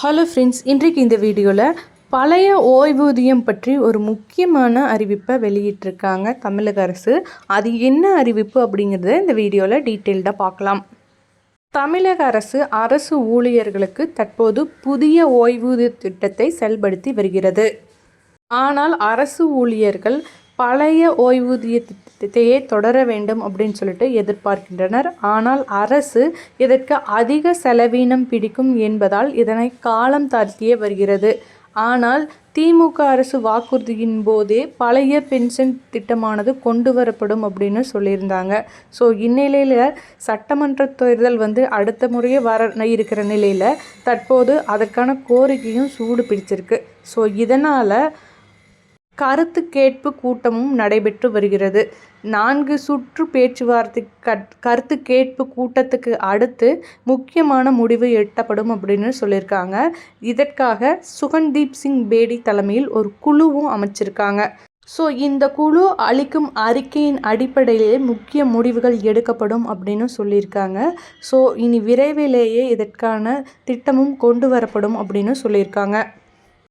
Hello friends இன்றைக்கு இந்த வீடியோவில் பழைய ஓய்வூதியம் பற்றி ஒரு முக்கியமான அறிவிப்பை வெளியிட்டிருக்காங்க தமிழக அரசு. அது என்ன அறிவிப்பு அப்படிங்கிறத இந்த வீடியோவில் டீட்டெயில்டாக பார்க்கலாம். தமிழக அரசு அரசு ஊழியர்களுக்கு தற்போது புதிய ஓய்வூதிய திட்டத்தை செயல்படுத்தி வருகிறது. ஆனால் அரசு ஊழியர்கள் பழைய ஓய்வூதிய திட்டத்தையே தொடர வேண்டும் அப்படின்னு சொல்லிட்டு எதிர்பார்க்கின்றனர். ஆனால் அரசு இதற்கு அதிக செலவீனம் பிடிக்கும் என்பதால் இதனை காலம் தாழ்த்தியே வருகிறது. ஆனால் திமுக அரசு வாக்குறுதியின் போதே பழைய பென்ஷன் திட்டமானது கொண்டு வரப்படும் அப்படின்னு சொல்லியிருந்தாங்க. ஸோ இந்நிலையில் சட்டமன்ற தேர்தல் வந்து அடுத்த முறையே வர இருக்கிற நிலையில் தற்போது அதற்கான கோரிக்கையும் சூடு பிடிச்சிருக்கு. ஸோ இதனால் கருத்து கேட்பு கூட்டமும் நடைபெற்று வருகிறது. நான்கு சுற்று பேச்சுவார்த்தை கருத்து கேட்பு கூட்டத்துக்கு அடுத்து முக்கியமான முடிவு எட்டப்படும் அப்படின்னு சொல்லியிருக்காங்க. இதற்காக சுகன்தீப் சிங் பேடி தலைமையில் ஒரு குழுவும் அமைச்சிருக்காங்க. ஸோ இந்த குழு அளிக்கும் அறிக்கையின் அடிப்படையிலே முக்கிய முடிவுகள் எடுக்கப்படும் அப்படின்னு சொல்லியிருக்காங்க. ஸோ இனி விரைவிலேயே இதற்கான திட்டமும் கொண்டு வரப்படும் அப்படின்னு சொல்லியிருக்காங்க.